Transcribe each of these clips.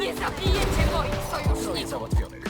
Nie zabijecie moich sojuszników! załatwionych.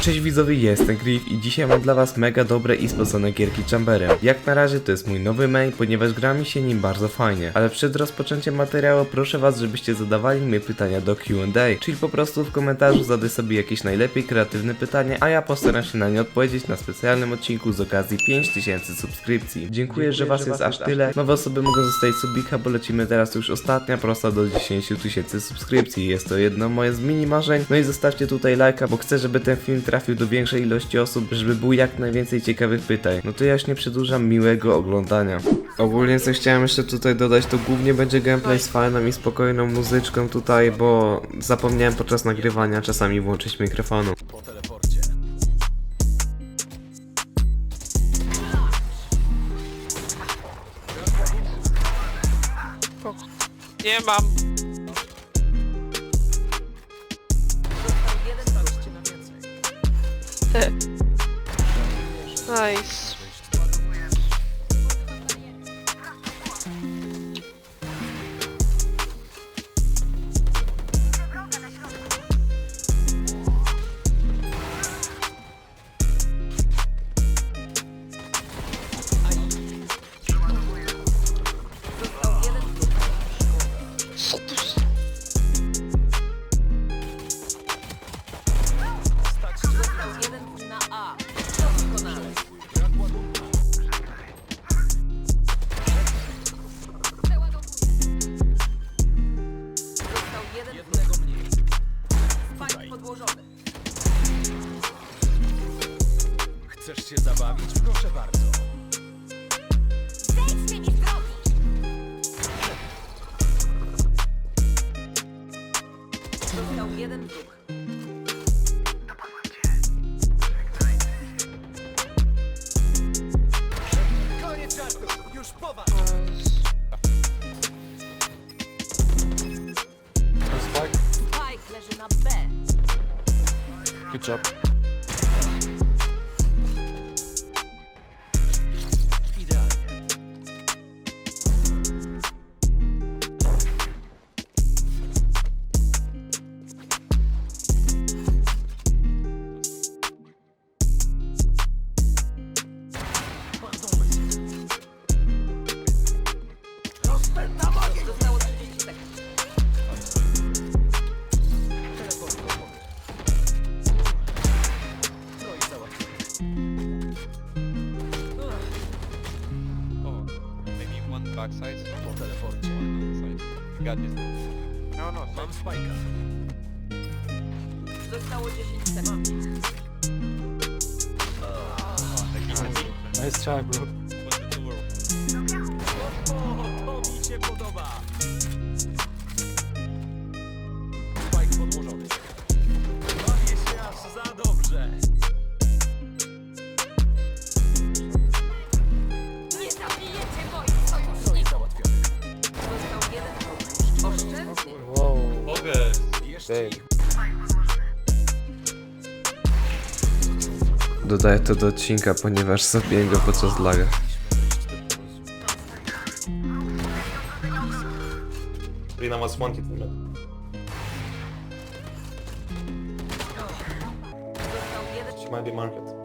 Cześć widzowie, jestem Griff i dzisiaj mam dla was mega dobre i spocone gierki Chamberem. Jak na razie to jest mój nowy main, ponieważ gra mi się nim bardzo fajnie. Ale przed rozpoczęciem materiału proszę was, żebyście zadawali mi pytania do Q&A, czyli po prostu w komentarzu zadaj sobie jakieś najlepiej kreatywne pytanie, a ja postaram się na nie odpowiedzieć na specjalnym odcinku z okazji 5000 subskrypcji. Dziękuję, że was jest aż tyle. Nowe osoby mogą zostawić subika, bo lecimy teraz już ostatnia prosta do 10 tysięcy subskrypcji. Jest to jedno moje z mini marzeń. No i zostawcie tutaj lajka, bo chcę, żeby ten film trafił do większej ilości osób, żeby było jak najwięcej ciekawych pytań. No to ja już nie przedłużam, miłego oglądania. Ogólnie co chciałem jeszcze tutaj dodać, to głównie będzie gameplay z fajną i spokojną muzyczką tutaj, bo zapomniałem podczas nagrywania czasami włączyć mikrofonu. Nie mam. Nice. Jeden wróg. Koniec żartu! Już po was! Spike leży na B. Good job. Backside, Po teleporcie. one outside. Got this. No, no, Mam spajka. Zostało 10 sekund. Nice try, bro. Dodaję to do odcinka, ponieważ zabiję go podczas laga. Rina. Został jeden She might be market.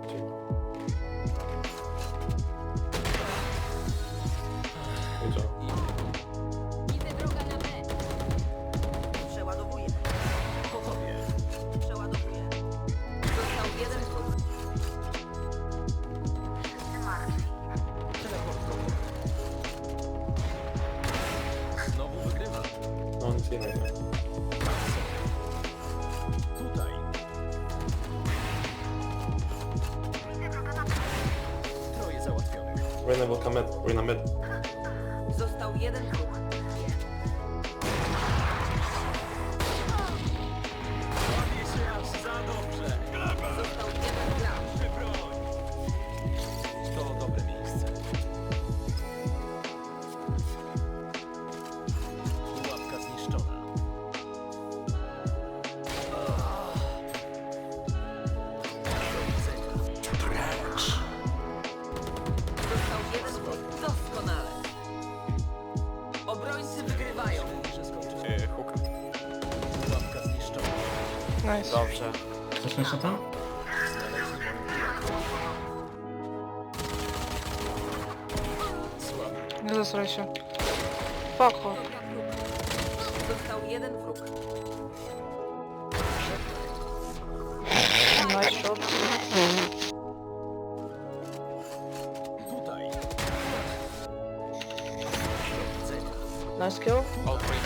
Now. Tutaj. Troje załatwionych. Will come mid. Rina mid. Został jeden Nice. Dobrze. Chcesz jeszcze tam? Nie zasraj się. Spoko. Został jeden wróg. Nice shot. Tutaj. Nice kill. All three.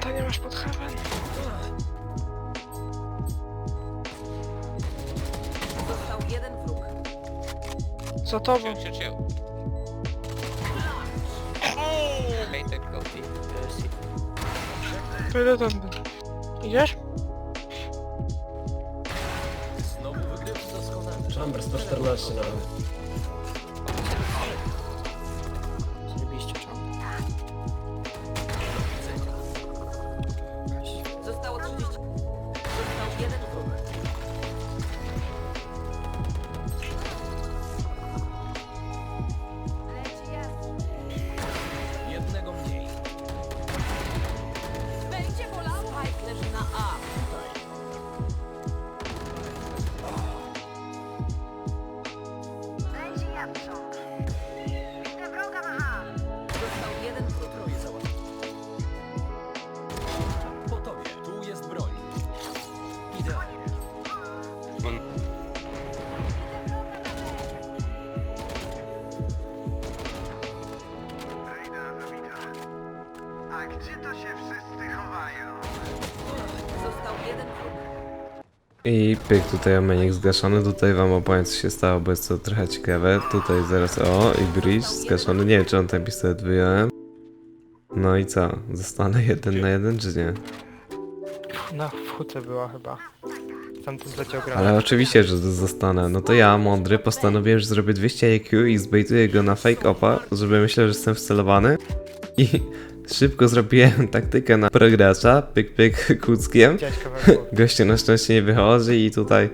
To nie masz pod heaven. Za tobą. Chill, chill, chill. Hate that. To tędy. Idziesz? Znowu wygrywasz doskonale. Chamber 114 na I pyk, tutaj Omenik zgaszony, tutaj wam opowiem co się stało, bo jest to trochę ciekawe. Tutaj zaraz, o, i Bridge zgaszony, nie wiem czy on ten pistolet wyjąłem. No i co, zostanę jeden na jeden czy nie? Na wchódce była chyba. Tamten zleciał grę. Ale oczywiście, że zostanę. No to ja, mądry, postanowiłem, że zrobię 200 IQ i zbejtuję go na fake opa, żeby myślał, że jestem wcelowany. I szybko zrobiłem taktykę na progracza, pyk pyk kuckiem. Widziałeś kawałek głowy. Goście na szczęście nie wychodzi i tutaj...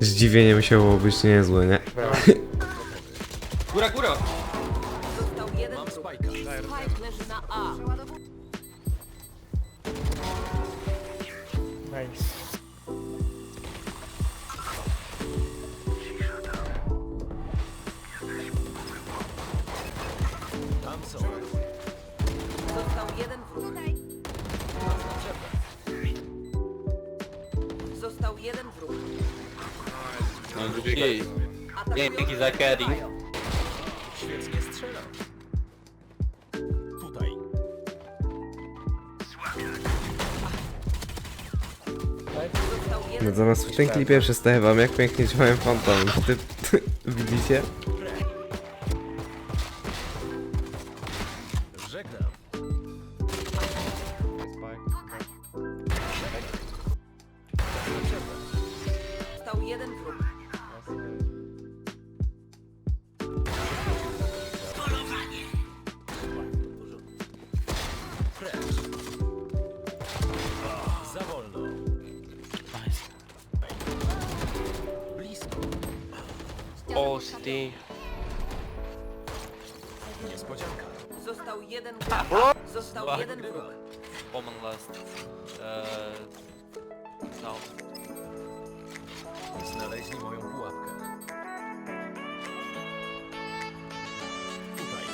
Zdziwienie musiało być niezłe, nie? Góra, góra! Został jeden wróg. Spike leży na A. Nice. Jej. Atakują za carry. Świetnie strzelał. Tutaj. Został No w tym klipie przedstawię wam jak pięknie działają fantomy. Ty, widzicie? City. Niespodzianka. Został jeden wróg. Został jeden wróg. Woman last. Uh, no. Znaleźli moją pułapkę. Tutaj.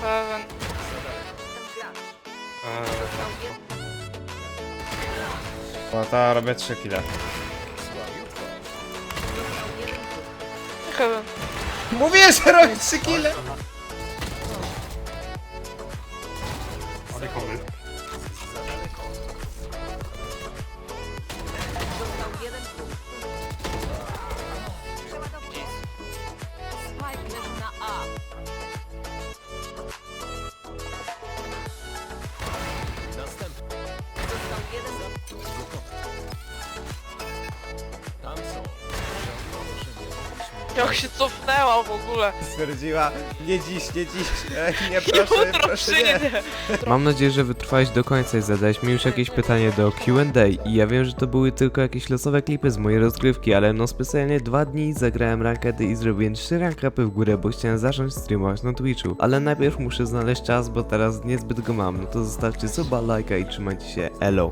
Heaven. Ten gracz. Został jeden. Łata, robię 3 kile. Mówię, że robię 3 kile! Ale komy. Jak się cofnęła w ogóle. Stwierdziła, nie dziś, nie dziś, Ej, nie Jutro przyjdzie. Mam nadzieję, że wytrwałeś do końca i zadałeś mi już jakieś pytanie do Q&A i ja wiem, że to były tylko jakieś losowe klipy z mojej rozgrywki, ale no specjalnie dwa dni zagrałem rankedy i zrobiłem trzy rankapy w górę, bo chciałem zacząć streamować na Twitchu. Ale najpierw muszę znaleźć czas, bo teraz niezbyt go mam, no to zostawcie suba, lajka i trzymajcie się, elo.